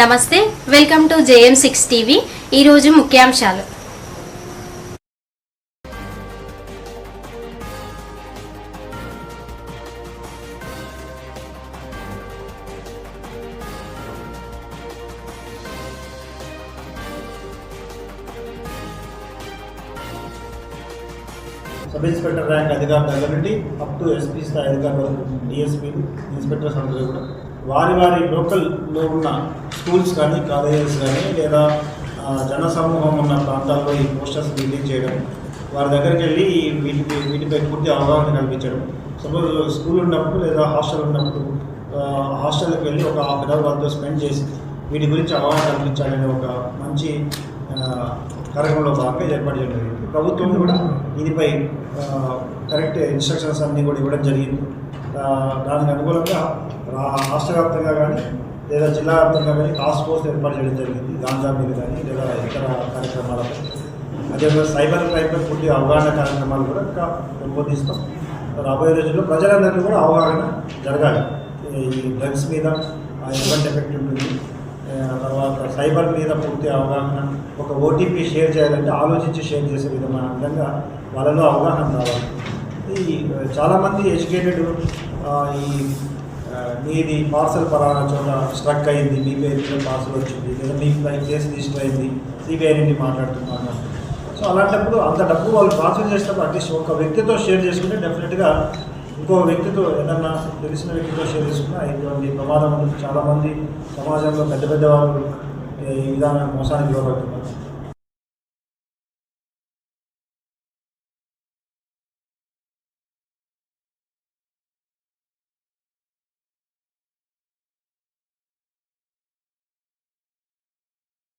నమస్తే welcome to JM six TV. ఈరోజు ముఖ్యాంశాలు. సబ్ ఇన్స్పెక్టర్ ర్యాంక్ అధికారుల దగ్గర నుండి అప్ టు ఎస్పీ స్థాయి అధికారుల వరకు డిఎస్పీలు ఇన్స్పెక్టర్స్ అందరూ కూడా. వారి వారి లోకల్లో ఉన్న స్కూల్స్ కానీ కాలేజెస్ కానీ లేదా ఆ, జనసమూహం ఉన్న ప్రాంతాల్లో ఈ పోస్టర్స్ రిలీజ్ చేయడం వారి దగ్గరికి వెళ్ళి ఈ వీటికి వీటిపై పూర్తి అవగాహన కల్పించడం. సపోజ్ స్కూల్ ఉన్నప్పుడు లేదా హాస్టల్ ఉన్నప్పుడు హాస్టల్కి వెళ్ళి ఒక హాఫ్ అన్ అవర్ వాళ్ళతో స్పెండ్ చేసి వీటి గురించి అవగాహన కల్పించాలనే ఒక మంచి కార్యక్రమంలో భాగంగా ఏర్పాటు చేయడం జరిగింది. ప్రభుత్వం కూడా దీనిపై కరెక్ట్ ఇన్స్ట్రక్షన్స్ అన్నీ కూడా ఇవ్వడం జరిగింది. దానికి అనుకూలంగా రా- రాష్ట్ర వ్యాప్తంగా కానీ లేదా జిల్లా వ్యాప్తంగా కానీ టాస్క్ ఫోర్స్ ఏర్పాటు చేయడం జరిగింది. గాంజా మీద కానీ లేదా ఇతర కార్యక్రమాలపై అదేవిధంగా సైబర్ క్రైమ్పై పూర్తి అవగాహన కార్యక్రమాలు కూడా ఇంకా రూపొందిస్తాం రాబోయే రోజుల్లో ప్రజలందరికీ కూడా అవగాహన జరగాలి. ఈ డ్రగ్స్ మీద ఎటువంటి ఎఫెక్ట్ ఉంటుంది. తర్వాత సైబర్ మీద పూర్తి అవగాహన ఒక ఓటీపీ షేర్ చేయాలంటే ఆలోచించి షేర్ చేసే విధమైన విధంగా వాళ్ళలో అవగాహన రావాలి. ఈ చాలామంది ఎడ్యుకేటెడ్ ఈ మీది పార్సల్ పలానా చోట స్ట్రక్ అయింది మీ పేరు పార్సల్ వచ్చింది లేదా మీ కేసు రిజిస్టర్ అయింది సిబిఐ నుండి మాట్లాడుతున్నాను. సో అలాంటప్పుడు అంత డబ్బు వాళ్ళు ట్రాన్స్ఫర్ చేసినప్పుడు అట్లీస్ట్ ఒక వ్యక్తితో షేర్ చేసుకుంటే డెఫినెట్గా ఇంకో వ్యక్తితో ఏదన్నా తెలిసిన వ్యక్తితో షేర్ చేసుకున్నా ఇటువంటి ప్రమాదం ఉంటుంది. చాలామంది సమాజంలో పెద్ద పెద్ద వాళ్ళు ఈ విధానం మోసానికి లోపడుతున్నారు